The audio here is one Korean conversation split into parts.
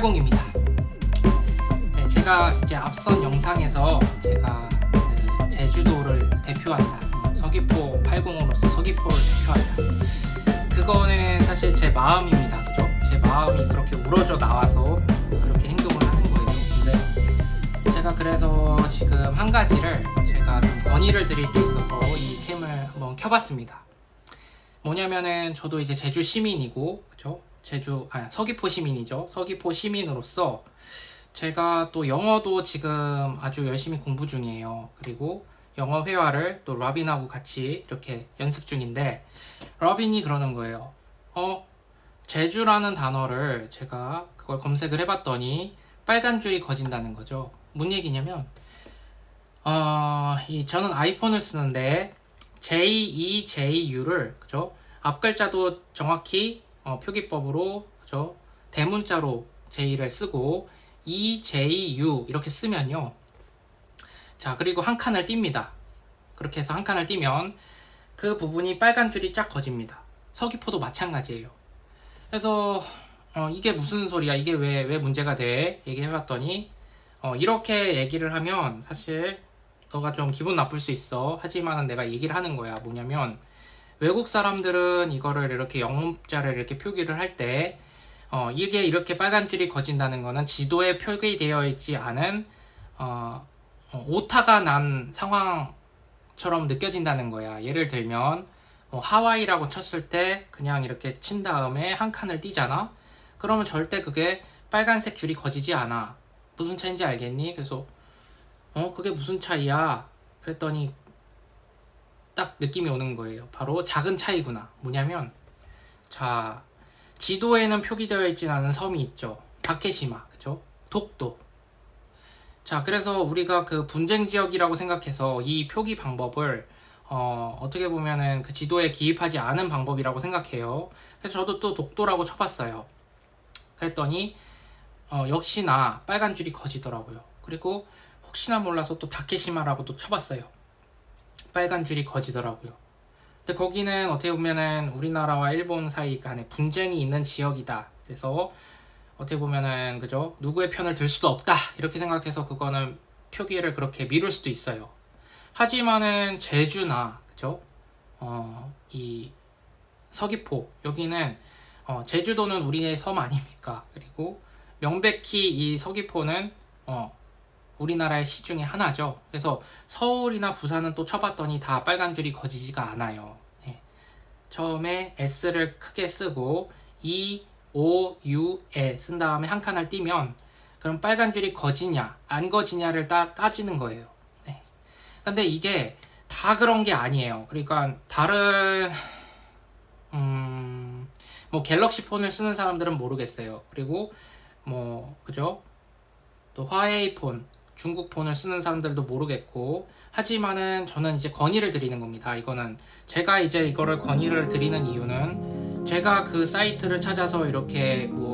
80입니다. 네, 제가 이제 앞선 영상에서 제가 그 제주도를 대표한다. 어, 서귀포 80으로서 서귀포를 대표한다. 그거는 사실 제 마음입니다. 그죠? 제 마음이 그렇게 우러져 나와서 그렇게 행동을 하는 거예요. 근데 제가 그래서 지금 한 가지를 제가 좀 건의를 드릴 게 있어서 이 캠을 한번 켜봤습니다. 뭐냐면은 저도 이제 제주 시민이고 그죠? 제주 아 서귀포 시민이죠. 서귀포 시민으로서 제가 또 영어도 지금 아주 열심히 공부 중이에요. 그리고 영어 회화를 또 러빈하고 같이 이렇게 연습 중인데 러빈이 그러는 거예요. 어 제주라는 단어를 제가 그걸 검색을 해봤더니 빨간 줄이 거진다는 거죠. 뭔 얘기냐면 어, 이 저는 아이폰을 쓰는데 J2JU를 그죠? 앞 글자도 정확히 어, 표기법으로 그죠? 대문자로 J를 쓰고 EJU 이렇게 쓰면요. 자, 그리고 한 칸을 띱니다. 그렇게 해서 한 칸을 띄면 그 부분이 빨간 줄이 쫙 거집니다. 서귀포도 마찬가지예요. 그래서 어, 이게 무슨 소리야? 이게 왜, 왜 문제가 돼? 얘기해봤더니 어, 이렇게 얘기를 하면 사실 너가 좀 기분 나쁠 수 있어. 하지만은 내가 얘기를 하는 거야. 뭐냐면 외국 사람들은 이거를 이렇게 영문자를 이렇게 표기를 할때 어, 이게 이렇게 빨간 줄이 거진다는 거는 지도에 표기되어 있지 않은 어, 어, 오타가 난 상황처럼 느껴진다는 거야. 예를 들면 뭐 하와이라고 쳤을 때 그냥 이렇게 친 다음에 한 칸을 띄잖아. 그러면 절대 그게 빨간색 줄이 거지지 않아. 무슨 차인지 알겠니? 그래서 어 그게 무슨 차이야? 그랬더니 딱 느낌이 오는 거예요. 바로 작은 차이구나. 뭐냐면 자 지도에는 표기되어 있지 않은 섬이 있죠. 다케시마, 그죠? 독도. 자 그래서 우리가 그 분쟁 지역이라고 생각해서 이 표기 방법을 어, 어떻게 보면은 그 지도에 기입하지 않은 방법이라고 생각해요. 그래서 저도 또 독도라고 쳐봤어요. 그랬더니 어, 역시나 빨간 줄이 거지더라고요. 그리고 혹시나 몰라서 또 다케시마라고 또 쳐봤어요. 빨간 줄이 거지더라고요. 근데 거기는 어떻게 보면은 우리나라와 일본 사이 간에 분쟁이 있는 지역이다. 그래서 어떻게 보면은 그죠? 누구의 편을 들 수도 없다. 이렇게 생각해서 그거는 표기를 그렇게 미룰 수도 있어요. 하지만은 제주나 그죠? 어, 이 서귀포 여기는 어, 제주도는 우리의 섬 아닙니까? 그리고 명백히 이 서귀포는 어, 우리나라의 시 중에 하나죠. 그래서 서울이나 부산은 또 쳐봤더니 다 빨간 줄이 거지지가 않아요. 예. 처음에 S를 크게 쓰고 E, O, U, 에쓴 다음에 한 칸을 띄면 그럼 빨간 줄이 거지냐 안 거지냐를 따, 따지는 거예요. 네. 근데 이게 다 그런 게 아니에요. 그러니까 다른 음, 뭐 갤럭시 폰을 쓰는 사람들은 모르겠어요. 그리고 뭐 그죠? 또 화웨이 폰, 중국 폰을 쓰는 사람들도 모르겠고 하지만은 저는 이제 건의를 드리는 겁니다. 이거는 제가 이제 이거를 건의를 드리는 이유는 제가 그 사이트를 찾아서 이렇게 뭐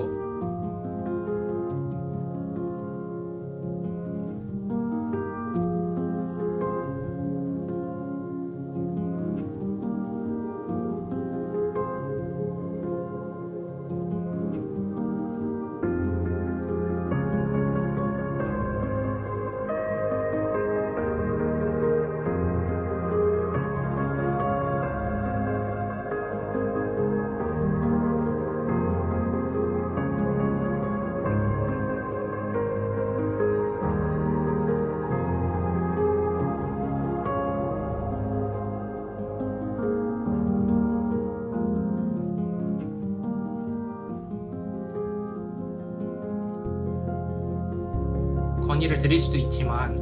건의를 드릴 수도 있지만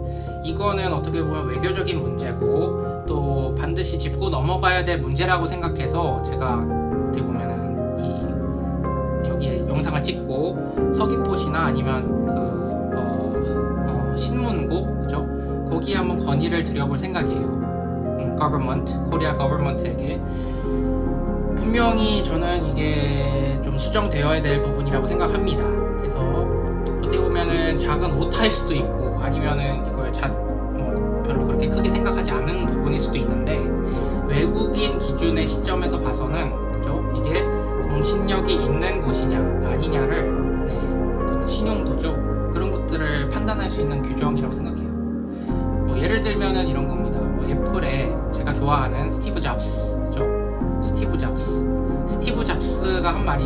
이거는 어떻게 보면 외교적인 문제고 또 반드시 짚고 넘어가야 될 문제라고 생각해서 제가 어떻게 보면은 이 여기에 영상을 찍고 서귀포시나 아니면 그 어, 어, 신문고 그죠? 거기에 한번 건의를 드려볼 생각이에요. 음, government, 코리아 government에게 분명히 저는 이게 좀 수정되어야 될 부분이라고 생각합니다. 보면은 작은 오타일 수도 있고 아니면은 이걸 자, 어, 별로 그렇게 크게 생각하지 않는 부분일 수도 있는데 외국인 기준의 시점에서 봐서는 그죠? 이게 공신력이 있는 곳이냐 아니냐를 네, 어떤 신용도죠 그런 것들을 판단할 수 있는 규정이라고 생각해요. 뭐 예를 들면은 이런 겁니다. 뭐 애플에 제가 좋아하는 스티브 잡스, 그죠? 스티브 잡스. 스티브 잡스가 한 말이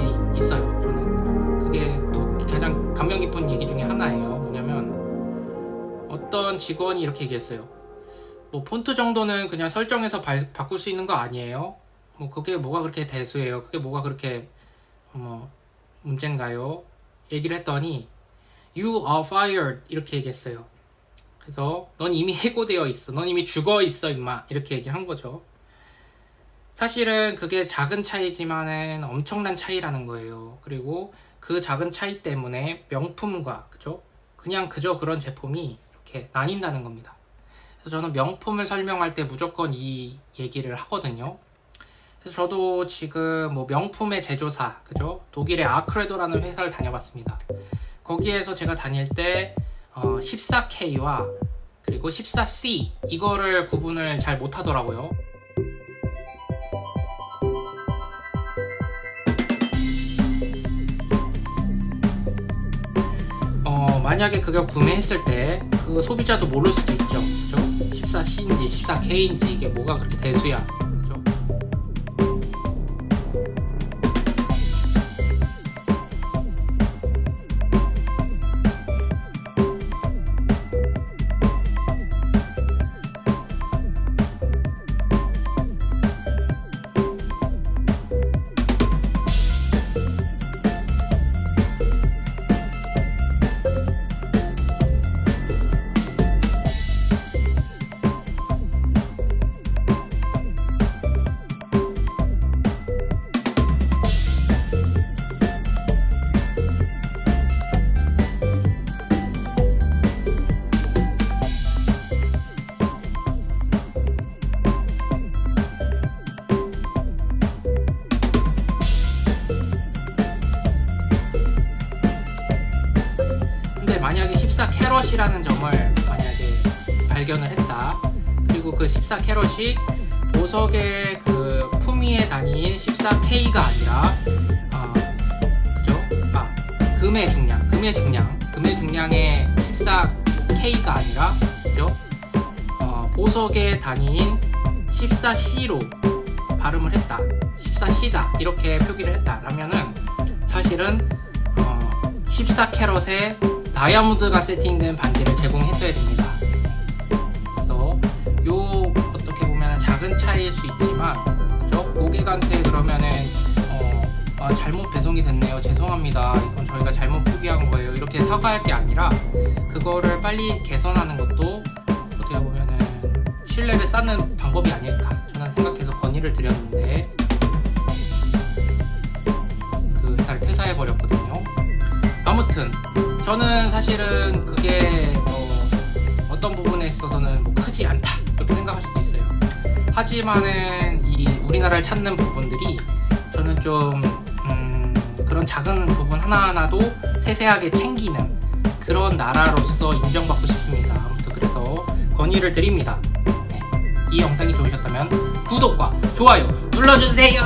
어떤 직원이 이렇게 얘기했어요. 뭐 폰트 정도는 그냥 설정해서 발- 바꿀 수 있는 거 아니에요? 뭐 그게 뭐가 그렇게 대수예요? 그게 뭐가 그렇게 뭐 문제인가요? 얘기를 했더니 You are fired 이렇게 얘기했어요. 그래서 넌 이미 해고되어 있어. 넌 이미 죽어 있어 임마 이렇게 얘기를 한 거죠. 사실은 그게 작은 차이지만은 엄청난 차이라는 거예요. 그리고 그 작은 차이 때문에 명품과 그죠? 그냥 그저 그런 제품이 이렇게 나뉜다는 겁니다. 그래서 저는 명품을 설명할 때 무조건 이 얘기를 하거든요. 그래서 저도 지금 뭐 명품의 제조사, 그죠? 독일의 아크레도라는 회사를 다녀봤습니다. 거기에서 제가 다닐 때 어, 14K와 그리고 14C 이거를 구분을 잘 못하더라고요. 만약에 그걸 구매했을 때 그 소비자도 모를 수도 있죠. 그죠? 14C인지 14K인지 이게 뭐가 그렇게 대수야. 발견을 했다. 그리고 그 14캐럿이 보석의 그 품위에 다닌 14K가 아니라 어, 그죠? 아, 금의 중량, 금의 중량, 금의 중량의 14K가 아니라 그죠? 어, 보석에 다닌 14C로 발음을 했다. 14C다. 이렇게 표기를 했다라면은 사실은 어, 14캐럿의 다이아몬드가 세팅된 반지를 제공했어야 됩니다. 작은 차이일 수 있지만 그죠? 고객한테 그러면은 어, 아, 잘못 배송이 됐네요. 죄송합니다. 이건 저희가 잘못 표기한 거예요. 이렇게 사과할 게 아니라 그거를 빨리 개선하는 것도 어떻게 보면은 신뢰를 쌓는 방법이 아닐까 저는 생각해서 건의를 드렸는데 그 회사를 퇴사해 버렸거든요. 아무튼 저는 사실은 그게 뭐 어떤 부분에 있어서는 뭐 크지 않다 이렇게 생각할 수도 있어요. 하지만은 이 우리나라를 찾는 부분들이 저는 좀 음, 그런 작은 부분 하나하나도 세세하게 챙기는 그런 나라로서 인정받고 싶습니다. 아무튼 그래서 건의를 드립니다. 네, 이 영상이 좋으셨다면 구독과 좋아요 눌러주세요.